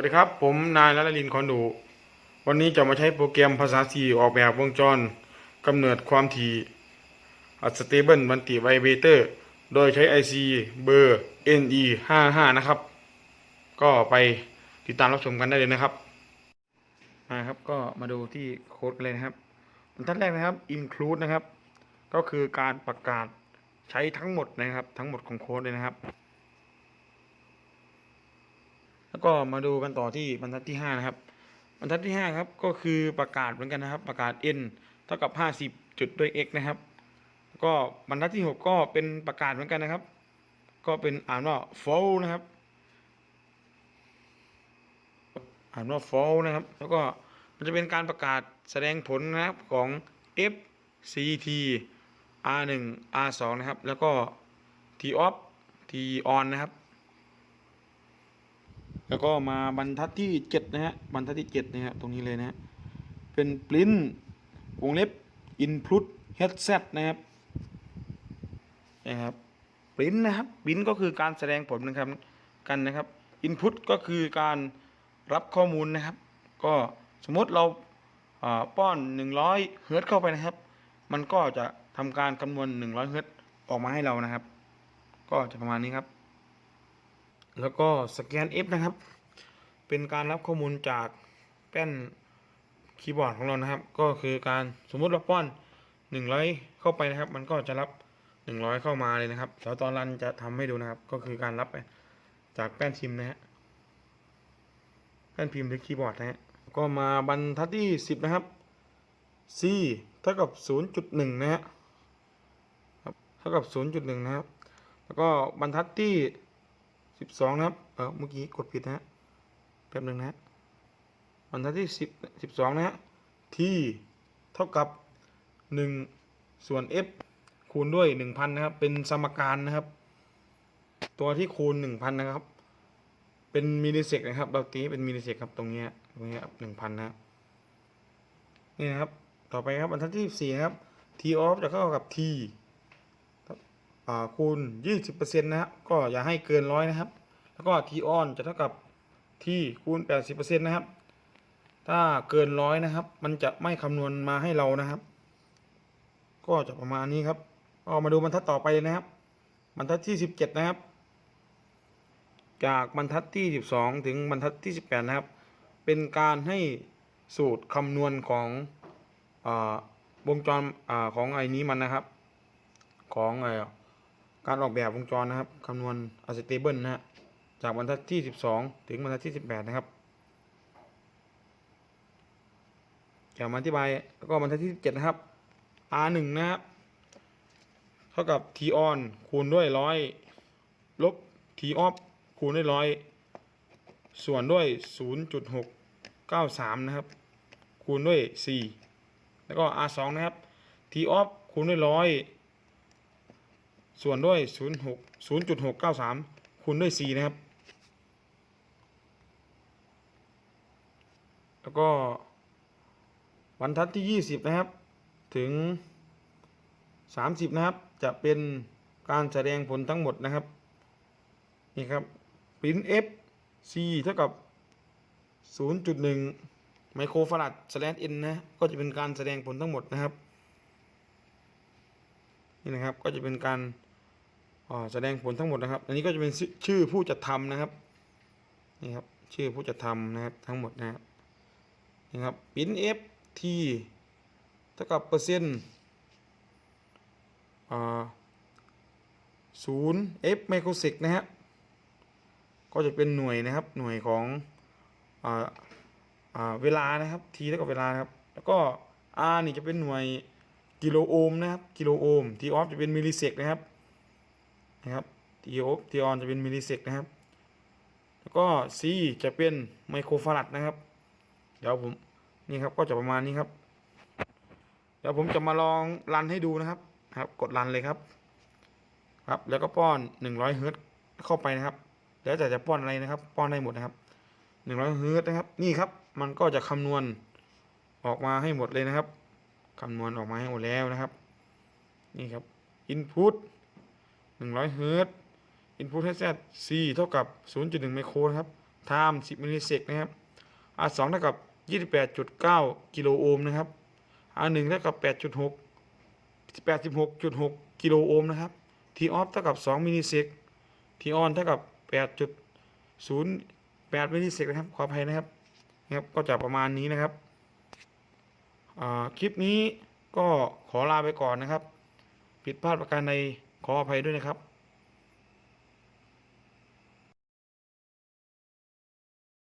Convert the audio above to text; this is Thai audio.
วัสดีครับ ผมนายนรลินคอนดูวันนี้จะมาใช้โปรแกรมภาษา C ออกแบบวงจรกำเนิดความถี่อัสเตเบิลบันติไวเบเตอร์ โดยใช้ IC เบอร์ NE 5 5 นะครับ ก็ไปติดตามรับชมกันได้เลยนะครับมาครับก็มาดูที่โค้ดกันเลยนะครับบรรทัดแรกนะครับ include นะครับ ก็คือการประกาศใช้ทั้งหมดนะครับ ทั้งหมดของโค้ดเลยนะครับ แล้วก็มาดูกันต่อที่บรรทัดที่ 5 นะครับ บรรทัดที่ 5 ครับ ก็คือประกาศเหมือนกันนะครับ ประกาศ n เท่ากับ 50 จุดด้วย x นะครับ ก็บรรทัดที่ 6 ก็เป็นประกาศเหมือนกันนะครับ ก็เป็นอ่านว่า fall นะครับ อ่านว่า fall นะครับ แล้วก็มันจะเป็นการประกาศแสดงผลนะครับของ f ct r 1 r 2นะครับ แล้วก็ t off t on นะครับ แล้วก็มาบรรทัดที่เจ็ดนะฮะบรรทัดที่เจ็ดนะครับตรงนี้เลยนะฮะเป็น print วงเล็บ input headset นะครับนะครับ print นะครับ print ก็คือการแสดงผลนะครับกันนะครับ input ก็คือการรับข้อมูลนะครับ ก็สมมติเราป้อน 100 เฮิร์ตเข้าไปนะครับ มันก็จะทำการคำนวณ 100 เฮิร์ตออกมาให้เรานะครับ ก็จะประมาณนี้ครับ แล้วก็สแกน F นะครับ เป็นการรับข้อมูลจากแป้นคีย์บอร์ดของเรานะครับ ก็คือการสมมุติเราป้อน 100 เข้าไปนะครับ มันก็จะรับ 100 เข้ามาเลยนะครับเดี๋ยวตอนรันจะทำให้ดูนะครับ ก็คือการรับจากแป้นพิมพ์นะฮะแป้นพิมพ์หรือคีย์บอร์ดนะฮะก็มาบรรทัดที่ 10 นะครับ C เท่ากับ 0.1 นะฮะเท่ากับ 0.1 นะครับ แล้วก็บรรทัดที่ สิบสองนะครับ เออเมื่อกี้กดผิดนะฮะแป๊บหนึ่งนะฮะบรรทัดที่สิบสิบสองนะฮะ t เท่ากับหนึ่งส่วน f คูณด้วยหนึ่งพันนะครับ เป็นสมการนะครับ ตัวที่คูณหนึ่งพันนะครับ เป็นมิลลิเซกนะครับเราตีเป็นมิลลิเซกครับตรงนี้ตรงนี้ครับหนึ่งพันนะครับนี่นะครับ ต่อไปครับบรรทัดที่สี่นะครับ t off จะเข้ากับ t คูณ 20%นะครับก็อย่าให้เกินร้อยนะครับ แล้วก็ t on จะเท่ากับ t คูณ 80%นะครับ ถ้าเกินร้อยนะครับ มันจะไม่คำนวณมาให้เรานะครับ ก็จะประมาณนี้ครับก็มาดูบรรทัดต่อไปนะครับ บรรทัดที่ 17 นะครับ จากบรรทัดที่ 12 ถึงบรรทัดที่ 18 นะครับ เป็นการให้สูตรคำนวณของอวงจรอของไอ้นี้มันนะครับ ของไอ้ การออกแบบวงจรนะครับคำนวณ acceptable นะฮะจากบรรทัดที่ 12 ถึงบรรทัดที่ 18 นะครับจะมาอธิบายแล้วก็บรรทัดที่ 17 นะครับ r 1นะครับ เท่ากับ t on คูณด้วย100ลบ t off คูณด้วย100ส่วนด้วย 0.693 นะครับ คูณด้วย 4 แล้วก็ r 2นะครับ t off คูณด้วย100 ส่วนด้วย 0 6 0.693 คูณด้วย 4 นะครับ แล้วก็บรรทัดที่ 20 นะครับ ถึง 30 นะครับ จะเป็นการแสดงผลทั้งหมดนะครับ นี่ครับ print f c เท่ากับ 0.1 ไมโครฟาราด slash n นนะ ก็จะเป็นการแสดงผลทั้งหมดนะครับ นี่นะครับ ก็จะเป็นการ แสดงผลทั้งหมดนะครับ อันนี้ก็จะเป็นชื่อผู้จัดทำนะครับนี่ครับชื่อผู้จัดทำนะครับทั้งหมดนะครับนี่ครับ print f t เท่ากับเปอร์เซ็นต์ศูนย์ f ไมโครเซกนะฮะก็จะเป็นหน่วยนะครับหน่วยของออเวลานะครับ t เท่ากับเวลานะครับแล้วก็ r นี่จะเป็นหน่วยกิโลโอห์มนะครับกิโลโอห์ม t off จะเป็นมิลลิเซกนะครับ นะครับ t off t on จะเป็นมิลลิเซกนะครับ แล้วก็ c จะเป็นไมโครฟาราดนะครับ เดี๋ยวผมนี่ครับก็จะประมาณนี้ครับ เดี๋ยวผมจะมาลองรันให้ดูนะครับครับ กดรันเลยครับ ครับ แล้วก็ป้อน 100เฮิร์ตเข้าไปนะครับ แล้วแต่จะป้อนอะไรนะครับ ป้อนได้หมดนะครับ 100เฮิร์ตนะครับ นี่ครับ มันก็จะคำนวณออกมาให้หมดเลยนะครับ คำนวณออกมาให้หมดแล้วนะครับ นี่ครับ input 100เฮิร์ตซ์ input headset c เท่ากับ 0.1 ไมโครนะครับ time 10 มิลลิเซกนะครับ R2 เท่ากับ 28.9 กิโลโอห์มนะครับ R1 เท่ากับ 8.6 86.6 กิโลโอห์มนะครับ T off เท่ากับ 2 มิลลิเซก T on เท่ากับ 8.08 มิลลิเซกนะครับ ขออภัยนะครับนะครับ ก็จะประมาณนี้นะครับ คลิปนี้ก็ขอลาไปก่อนนะครับ ผิดพลาดประการใด ออภัยด้วยนะครับ